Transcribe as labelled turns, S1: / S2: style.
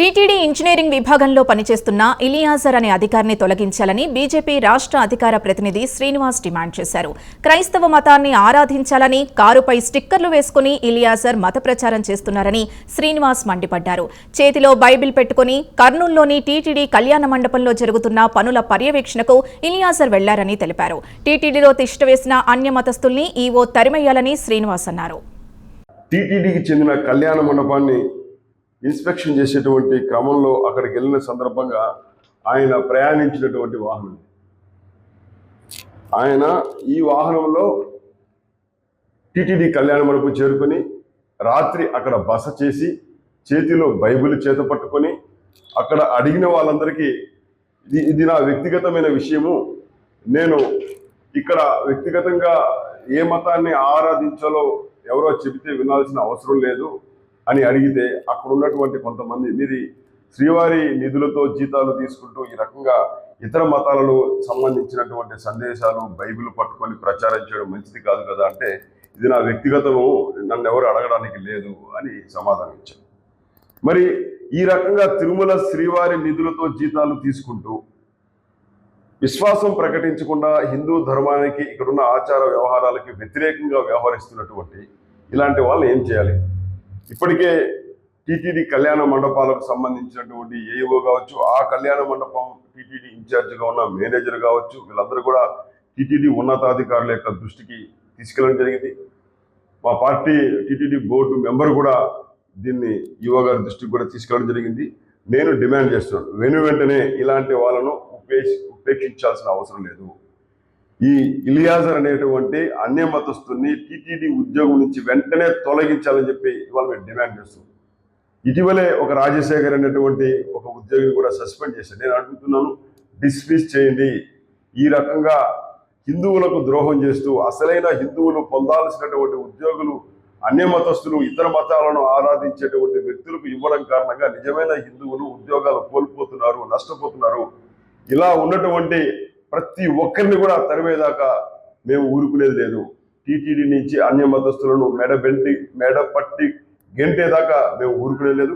S1: TTD engineering విభాగంలో పనిచేస్తున్న ఇలియాజర్ అనే అధికారిని తొలగించాలని బీజేపీ రాష్ట్ర అధికార ప్రతినిధి శ్రీనివాస్ డిమాండ్ చేశారు. క్రైస్తవ మతాన్ని ఆరాధించాలని కారుపై స్టిక్కర్లు వేసుకుని ఇలియాజర్ మత ప్రచారం చేస్తున్నారని శ్రీనివాస్ మండిపడ్డారు. చేతిలో బైబిల్ పెట్టుకుని కర్నూలులోని టీటీడీ కళ్యాణ మండపంలో జరుగుతున్న పనుల పర్యవేక్షణకు ఇలియాజర్ వెళ్ళారని తెలిపారు. టీటీడీలో తిష్టవేసిన అన్య మతస్థుల్ని ఈవో తరిమేయాలని శ్రీనివాస్ అన్నారు.
S2: టీటీడీకి చెందిన కళ్యాణ మండపాన్ని ఇన్స్పెక్షన్ చేసేటువంటి క్రమంలో అక్కడికి వెళ్ళిన సందర్భంగా ఆయన ప్రయాణించినటువంటి వాహనం. ఆయన ఈ వాహనంలో టీటీడీ కళ్యాణ మండపం చేరుకొని రాత్రి అక్కడ బస చేసి చేతిలో బైబిల్ చేత పట్టుకొని అక్కడ అడిగిన వాళ్ళందరికీ ఇది ఇది నా వ్యక్తిగతమైన విషయము. నేను ఇక్కడ వ్యక్తిగతంగా ఏ మతాన్ని ఆరాధించాలో ఎవరో చెబితే వినాల్సిన అవసరం లేదు. అని అడిగితే అక్కడ ఉన్నటువంటి కొంతమంది మీది శ్రీవారి నిధులతో జీతాలు తీసుకుంటూ ఈ రకంగా ఇతర మతాలను సంబంధించినటువంటి సందేశాలు బైబిల్ పట్టుకొని ప్రచారం చేయడం మంచిది కాదు కదా అంటే ఇది నా వ్యక్తిగతము నన్ను ఎవరు అడగడానికి లేదు అని సమాధానం ఇచ్చాను మరి ఈ రకంగా తిరుమల శ్రీవారి నిధులతో జీతాలు తీసుకుంటూ విశ్వాసం ప్రకటించకుండా హిందూ ధర్మానికి ఇక్కడున్న ఆచార వ్యవహారాలకి వ్యతిరేకంగా వ్యవహరిస్తున్నటువంటి ఇలాంటి వాళ్ళని ఏం చేయాలి? ఇప్పటికే టీటీడీ కళ్యాణ మండపాలకు సంబంధించినటువంటి ఏఈఓ కావచ్చు ఆ కళ్యాణ మండపం టీటీడీ ఇన్ఛార్జిగా ఉన్న మేనేజర్ కావచ్చు వీళ్ళందరూ కూడా టీటీడీ ఉన్నతాధికారుల యొక్క దృష్టికి తీసుకెళ్ళడం జరిగింది. మా పార్టీ టీటీడీ బోర్డు మెంబర్ కూడా దీన్ని యువ గారి దృష్టికి కూడా తీసుకెళ్ళడం జరిగింది. నేను డిమాండ్ చేస్తున్నాను వెను వెంటనే ఇలాంటి వాళ్ళను ఉపేక్ష ఉపేక్షించాల్సిన అవసరం లేదు. ఈ ఇలియాజర్ అనేటువంటి అన్య మతస్థుల్ని టీటీడీ ఉద్యోగం నుంచి వెంటనే తొలగించాలని చెప్పి ఇవాళ మేము డిమాండ్ చేస్తున్నాం. ఇటీవలే ఒక రాజశేఖర్ అనేటువంటి ఒక ఉద్యోగిని కూడా సస్పెండ్ చేశారు నేను అడుగుతున్నాను డిస్మిస్ చేయండి. ఈ రకంగా హిందువులకు ద్రోహం చేస్తూ అసలైన హిందువులు పొందాల్సినటువంటి ఉద్యోగులు అన్య మతస్థులు ఇతర మతాలను ఆరాధించేటువంటి వ్యక్తులకు ఇవ్వడం కారణంగా నిజమైన హిందువులు ఉద్యోగాలు కోల్పోతున్నారు నష్టపోతున్నారు. ఇలా ఉన్నటువంటి ప్రతి ఒక్కరిని కూడా తరిమేదాకా మేము ఊరుకునేది లేదు. టీటీడీ నుంచి అన్య మతస్థులను మెడ బెంటి మెడ పట్టి గెంటేదాకా మేము ఊరుకునేది లేదు.